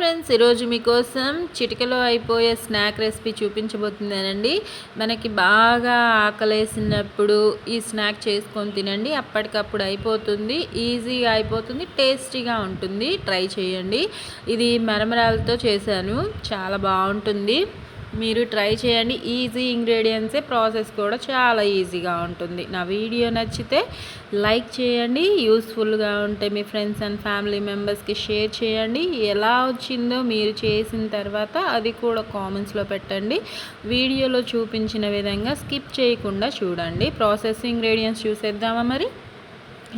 Friends ఈరోజు మీకోసం చిటికలో అయిపోయే స్నాక్ రెసిపీ చూపించబోతున్నానండి. మనకి బాగా ఆకలేసినప్పుడు ఈ స్నాక్ చేసుకొని తినండి. అప్పటికప్పుడు అయిపోతుంది ఈజీగా అయిపోతుంది టేస్టీగా ఉంటుంది. ట్రై చేయండి. ఇది మరమరాలతో చేశాను. చాలా బాగుంటుంది. మీరు ట్రై చేయండి. ఈజీ ఇంగ్రీడియంట్సే ప్రాసెస్ కూడా చాలా ఈజీగా ఉంటుంది. నా వీడియో నచ్చితే లైక్ చేయండి. యూస్ఫుల్గా ఉంటే మీ ఫ్రెండ్స్ అండ్ ఫ్యామిలీ మెంబర్స్కి షేర్ చేయండి. ఎలా వచ్చిందో మీరు చేసిన తర్వాత అది కూడా కామెంట్స్లో పెట్టండి. వీడియోలో చూపించిన విధంగా స్కిప్ చేయకుండా చూడండి. ప్రాసెస్ ఇంగ్రీడియంట్స్ చూసేద్దామా మరి?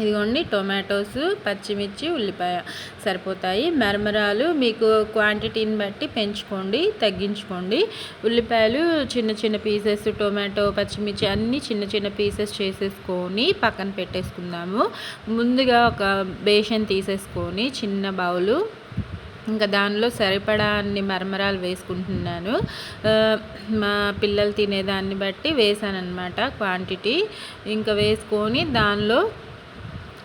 ఇదిగోండి టొమాటోస్ పచ్చిమిర్చి ఉల్లిపాయ సరిపోతాయి. మరమరాలు మీకు క్వాంటిటీని బట్టి పెంచుకోండి తగ్గించుకోండి. ఉల్లిపాయలు చిన్న చిన్న పీసెస్ టొమాటో పచ్చిమిర్చి అన్నీ చిన్న చిన్న పీసెస్ చేసేసుకొని పక్కన పెట్టేసుకుందాము. ముందుగా ఒక బేషన్ తీసేసుకొని చిన్న బౌలు. ఇంకా దానిలో సరిపడా అన్ని మరమరాలు వేసుకుంటున్నాను. మా పిల్లలు తినేదాన్ని బట్టి వేసానన్నమాట క్వాంటిటీ. ఇంకా వేసుకొని దానిలో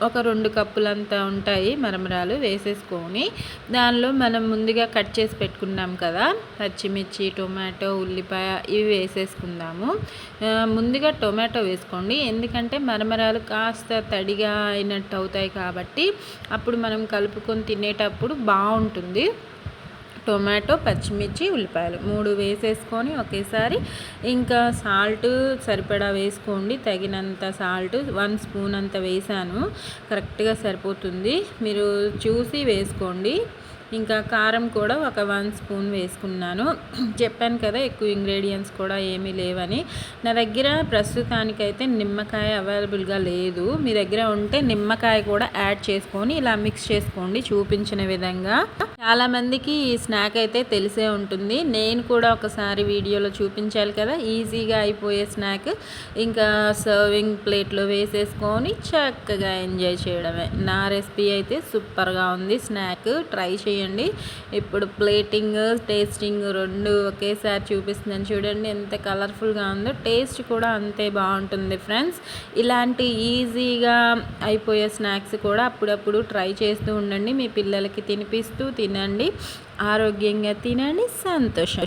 ఒక రెండు కప్పులంతా ఉంటాయి మరమరాలు వేసేసుకొని. దానిలో మనం ముందుగా కట్ చేసి పెట్టుకున్నాం కదా పచ్చిమిర్చి టొమాటో ఉల్లిపాయ ఇవి వేసేసుకుందాము. ముందుగా టొమాటో వేసుకోండి. ఎందుకంటే మరమరాలు కాస్త తడిగా అయినట్టు అవుతాయి కాబట్టి అప్పుడు మనం కలుపుకొని తినేటప్పుడు బాగుంటుంది. టొమాటో పచ్చిమిర్చి ఉల్లిపాయలు మూడు వేసేసుకొని ఒకేసారి ఇంకా సాల్ట్ సరిపడా వేసుకోండి. తగినంత సాల్ట్ వన్ స్పూన్ అంత వేసాను. కరెక్ట్గా సరిపోతుంది. మీరు చూసి వేసుకోండి. ఇంకా కారం కూడా ఒక వన్ స్పూన్ వేసుకున్నాను. చెప్పాను కదా ఎక్కువ ఇంగ్రీడియంట్స్ కూడా ఏమీ లేవని. నా దగ్గర ప్రస్తుతానికైతే నిమ్మకాయ అవైలబుల్గా లేదు. మీ దగ్గర ఉంటే నిమ్మకాయ కూడా యాడ్ చేసుకొని ఇలా మిక్స్ చేసుకోండి చూపించిన విధంగా. చాలామందికి ఈ స్నాక్ అయితే తెలిసే ఉంటుంది. నేను కూడా ఒకసారి వీడియోలో చూపించాలి కదా ఈజీగా అయిపోయే స్నాక్. ఇంకా సర్వింగ్ ప్లేట్లో వేసేసుకొని చక్కగా ఎంజాయ్ చేయడమే. నా రెసిపీ అయితే సూపర్గా ఉంది. స్నాక్ ట్రై చేయండి. చేయండి. ఇప్పుడు ప్లేటింగ్ టేస్టింగ్ రెండు ఒకేసారి చూపిస్తుందని చూడండి. ఎంత కలర్ఫుల్గా ఉందో. టేస్ట్ కూడా అంతే బాగుంటుంది ఫ్రెండ్స్ ఇలాంటి ఈజీగా అయిపోయే స్నాక్స్ కూడా అప్పుడప్పుడు ట్రై చేస్తూ ఉండండి. మీ పిల్లలకి తినిపిస్తూ తినండి. ఆరోగ్యంగా తినండి. సంతోషం.